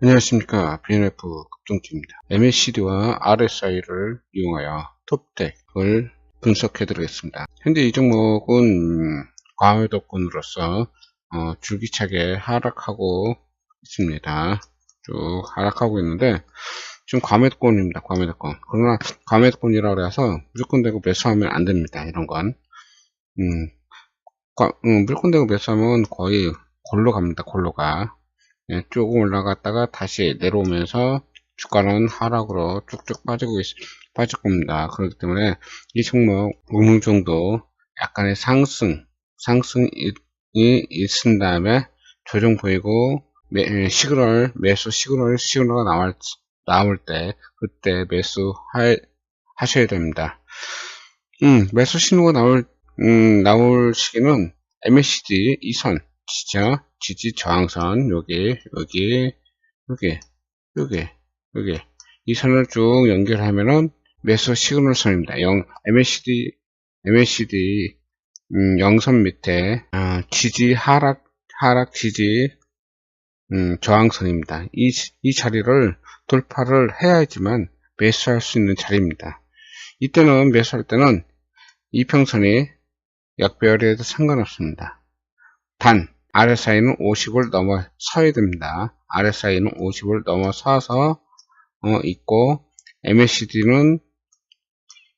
안녕하십니까 BNF 급등주입니다. MACD와 RSI를 이용하여 톱덱을 분석해 드리겠습니다. 현재 이 종목은 과매도권으로서 어, 줄기차게 하락하고 있습니다. 쭉 하락하고 있는데 지금 과매도권입니다. 과매도권. 그러나 과매도권이라고 해서 무조건 되고 매수하면 안 됩니다. 이런 건 음, 과, 음, 무조건 되고 매수하면 거의 골로 갑니다. 골로가 예, 조금 올라갔다가 다시 내려오면서 주가는 하락으로 쭉쭉 빠지고 있, 빠질 겁니다. 그렇기 때문에 이 종목 어느 정도 약간의 상승, 상승이 있은 다음에 조정 보이고 매, 시그널, 매수 시그널, 시그널가 나올, 나올 때 그때 매수 할, 하셔야 됩니다. 음, 매수 신호가 나올, 음, 나올 시기는 MACD 이선, 지죠? 지지 저항선 여기 여기 여기 여기 여기 이 선을 쭉 연결하면은 매수 시그널 선입니다. 0 MACD MACD 음, 0선 밑에 어, 지지 하락 하락 지지 음, 저항선입니다. 이, 이 자리를 돌파를 해야지만 매수할 수 있는 자리입니다. 이때는 매수할 때는 이평선이 약별에도 상관없습니다. 단 RSI는 50을 넘어서야 됩니다. RSI는 50을 넘어서서 어, 있고 MACD는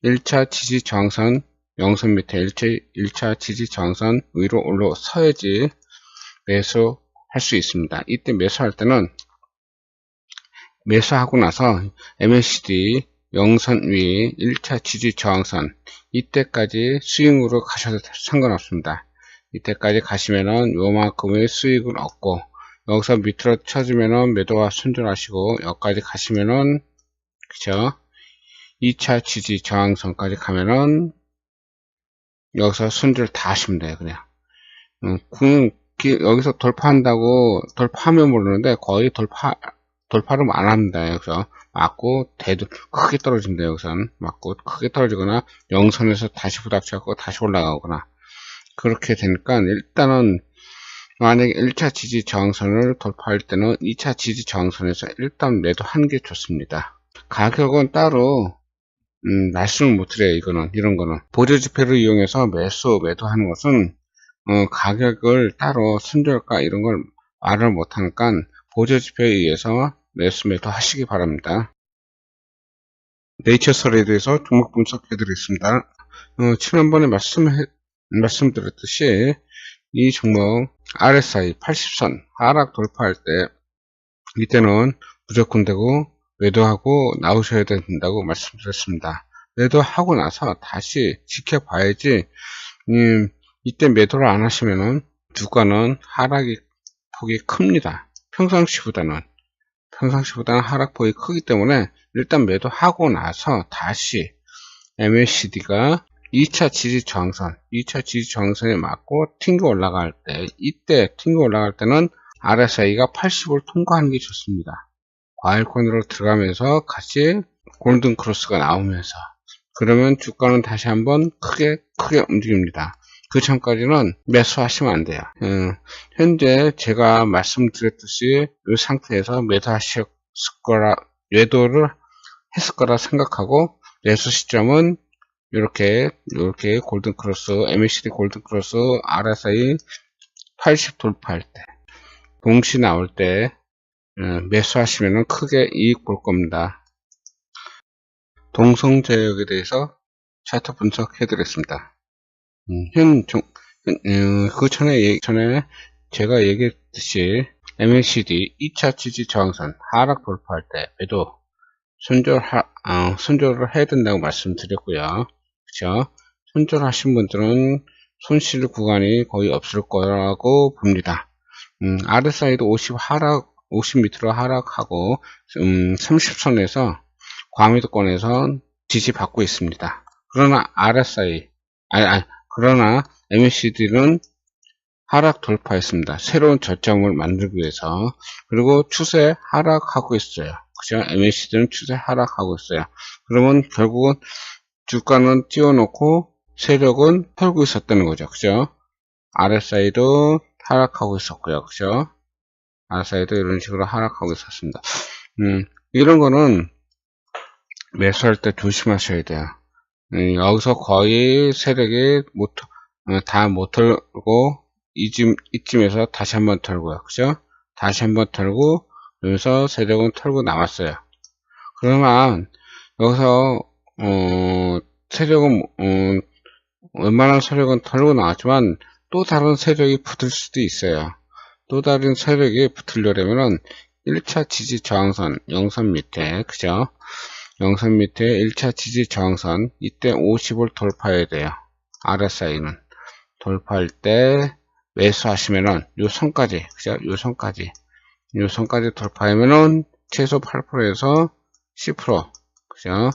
1차 지지 저항선 0선 밑에 1차, 1차 지지 저항선 위로 올라서야지 매수할 수 있습니다. 이때 매수할 때는 매수하고 나서 MACD 0선 위 1차 지지 저항선 이때까지 스윙으로 가셔도 상관없습니다. 이때까지 가시면은 요만큼의 수익을 얻고 여기서 밑으로 쳐주면은 매도와 손절하시고 여기까지 가시면은 그쵸? 2차 지지 저항선까지 가면은 여기서 손절 다 하시면 돼요 그냥. 음, 그, 여기서 돌파한다고 돌파하면 모르는데 거의 돌파 돌파를 안 합니다 여기서. 맞고 대도 크게 떨어집니다 여기서는 맞고 크게 떨어지거나 영선에서 다시 부닥쳐갖고 다시 올라가거나 그렇게 되니까 일단은 만약에 1차 지지 저항선을 돌파할 때는 2차 지지 저항선에서 일단 매도하는 게 좋습니다. 가격은 따로 음, 말씀을 못 드려요. 이거는 이런 거는 보조 지표를 이용해서 매수 매도하는 것은 어, 가격을 따로 순절가 이런 걸 말을 못 하니까 보조 지표에 의해서 매수 매도 하시기 바랍니다. 네이처설에 대해서 종목 분석해 드리겠습니다. 어, 지난번에 말씀해 말씀드렸듯이 이 종목 RSI 80선 하락 돌파할 때 이때는 무조건 되고 매도하고 나오셔야 된다고 말씀드렸습니다. 매도하고 나서 다시 지켜봐야지 음, 이때 매도를 안 하시면은 주가는 하락이 폭이 큽니다. 평상시보다는 평상시보다는 하락폭이 크기 때문에 일단 매도하고 나서 다시 MACD가 2차 지지 저항선, 2차 지지 저항선에 맞고 튕겨 올라갈 때, 이때 튕겨 올라갈 때는 RSI가 80을 통과하는 게 좋습니다. 과일콘으로 들어가면서 같이 골든 크로스가 나오면서 그러면 주가는 다시 한번 크게 크게 움직입니다. 그 전까지는 매수하시면 안 돼요. 음, 현재 제가 말씀드렸듯이 이 상태에서 매도하실 거라 매도를 했을 거라 생각하고 매수 시점은 이렇게 이렇게 골든 크로스 MACD 골든 크로스 RSI 80 돌파할 때 동시 나올 때 어, 매수하시면 크게 이익 볼 겁니다. 동성 제약에 대해서 차트 분석해 드렸습니다. 음, 현, 종, 음, 그 전에, 전에 제가 얘기했듯이 MACD 2차 지지 저항선 하락 돌파할 때 매도 손절 어, 손절을 해야 된다고 말씀드렸고요. 그죠? 손절하신 분들은 손실 구간이 거의 없을 거라고 봅니다. 음, RSI도 50 하락, 50 밑으로 하락하고, 음, 30선에서 과미도권에서 지지받고 있습니다. 그러나 RSI, 아니, 아니, 그러나 MACD는 하락 돌파했습니다. 새로운 저점을 만들기 위해서. 그리고 추세 하락하고 있어요. 그죠? MACD는 추세 하락하고 있어요. 그러면 결국은 주가는 띄워놓고 세력은 털고 있었다는 거죠. 그죠? RSI도 하락하고 있었고요. 그죠? RSI도 이런 식으로 하락하고 있었습니다. 음, 이런 거는 매수할 때 조심하셔야 돼요. 음, 여기서 거의 세력이 못, 어, 다못 털고, 이쯤, 이쯤에서 다시 한번 털고요. 그죠? 다시 한번 털고, 여기서 세력은 털고 나왔어요. 그러면, 여기서, 어, 세력은, 어, 웬만한 세력은 털고 나왔지만, 또 다른 세력이 붙을 수도 있어요. 또 다른 세력이 붙으려면은 1차 지지 저항선, 영선 밑에, 그죠? 영선 밑에 1차 지지 저항선, 이때 50을 돌파해야 돼요. RSI는. 돌파할 때 매수하시면은 요 선까지, 그죠? 요 선까지. 요 선까지 돌파하면은 최소 8%에서 10%, 그죠?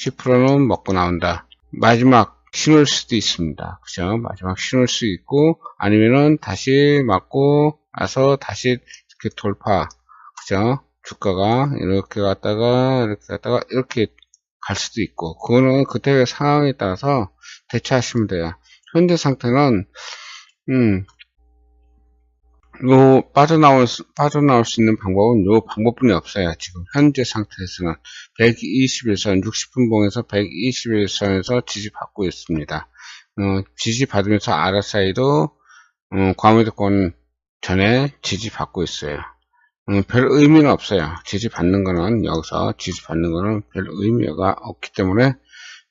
10%는 먹고 나온다. 마지막 신을 수도 있습니다. 그죠? 마지막 신을 수 있고, 아니면은 다시 맞고 나서 다시 이렇게 돌파, 그죠? 주가가 이렇게 갔다가, 이렇게 갔다가, 이렇게 갈 수도 있고, 그거는 그때의 상황에 따라서 대처하시면 돼요. 현재 상태는, 음, 요 빠져나올 수, 빠져나올 수 있는 방법은 요 방법뿐이 없어요. 지금 현재 상태에서는 121선 60분 봉에서 121선에서 지지받고 있습니다. 어, 지지받으면서 RSI도 어, 과매도권 전에 지지받고 있어요. 어, 별 의미는 없어요. 지지받는 거는 여기서 지지받는 거는 별 의미가 없기 때문에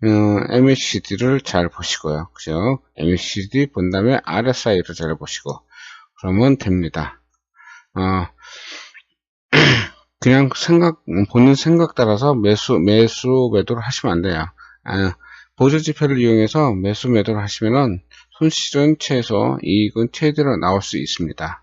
어, MACD를 잘 보시고요. 그죠? MACD 본 다음에 RSI를 잘 보시고 그러면 됩니다. 어, 그냥 생각, 본인 생각 따라서 매수, 매수, 매도를 하시면 안 돼요. 아, 보조 지표를 이용해서 매수, 매도를 하시면은 손실은 최소, 이익은 최대로 나올 수 있습니다.